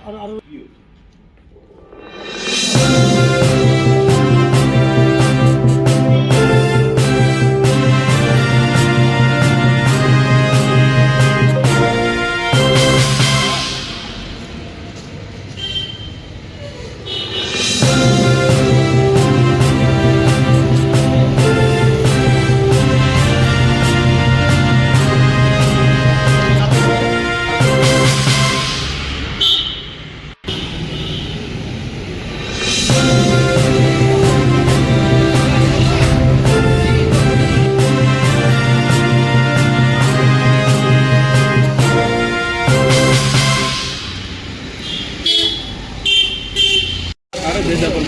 I, don't know.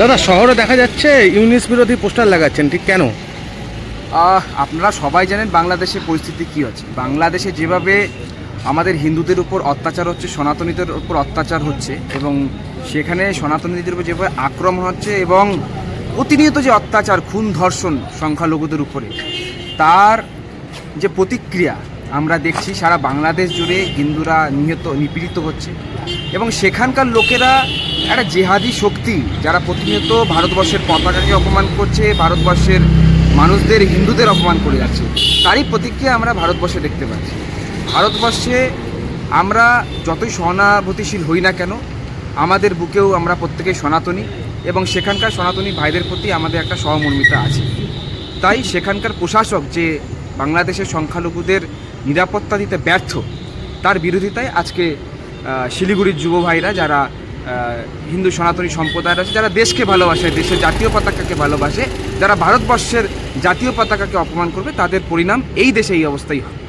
দাদা, শহরে দেখা যাচ্ছে ইউনিস বিরোধী পোস্টার লাগাচ্ছেন, ঠিক কেন? আপনারা সবাই জানেন বাংলাদেশের পরিস্থিতি কী হচ্ছে। বাংলাদেশে যেভাবে আমাদের হিন্দুদের উপর অত্যাচার হচ্ছে, সনাতনীদের উপর অত্যাচার হচ্ছে, এবং সেখানে সনাতনীদের উপর যেভাবে আক্রমণ হচ্ছে, এবং প্রতিনিয়ত যে অত্যাচার, খুন, ধর্ষণ সংখ্যালঘুদের উপরে, তার যে প্রতিক্রিয়া আমরা দেখছি, সারা বাংলাদেশ জুড়ে হিন্দুরা নিহত, নিপীড়িত হচ্ছে। এবং সেখানকার লোকেরা একটা জেহাদি শক্তি যারা প্রতিনিয়ত ভারতবর্ষের পতাকাকে অপমান করছে, ভারতবর্ষের মানুষদের, হিন্দুদের অপমান করে যাচ্ছে, তারই প্রতিক্রিয়া আমরা ভারতবর্ষে দেখতে পাচ্ছি। ভারতবর্ষে আমরা যতই সহানুভূতিশীল হই না কেন, আমাদের বুকেও আমরা প্রত্যেকেই সনাতনী এবং সেখানকার সনাতনী ভাইদের প্রতি আমাদের একটা সহমর্মিতা আছে। তাই সেখানকার প্রশাসক যে বাংলাদেশের সংখ্যালঘুদের নিরাপত্তা দিতে ব্যর্থ, তার বিরোধিতায় আজকে শিলিগুড়ির যুব ভাইরা যারা হিন্দু সনাতনী সম্প্রদায়ের আছে, যারা দেশকে ভালোবাসে, দেশের জাতীয় পতাকাকে ভালোবাসে, যারা ভারতবর্ষের জাতীয় পতাকাকে অপমান করবে, তাদের পরিণাম এই দেশে এই অবস্থাই হবে।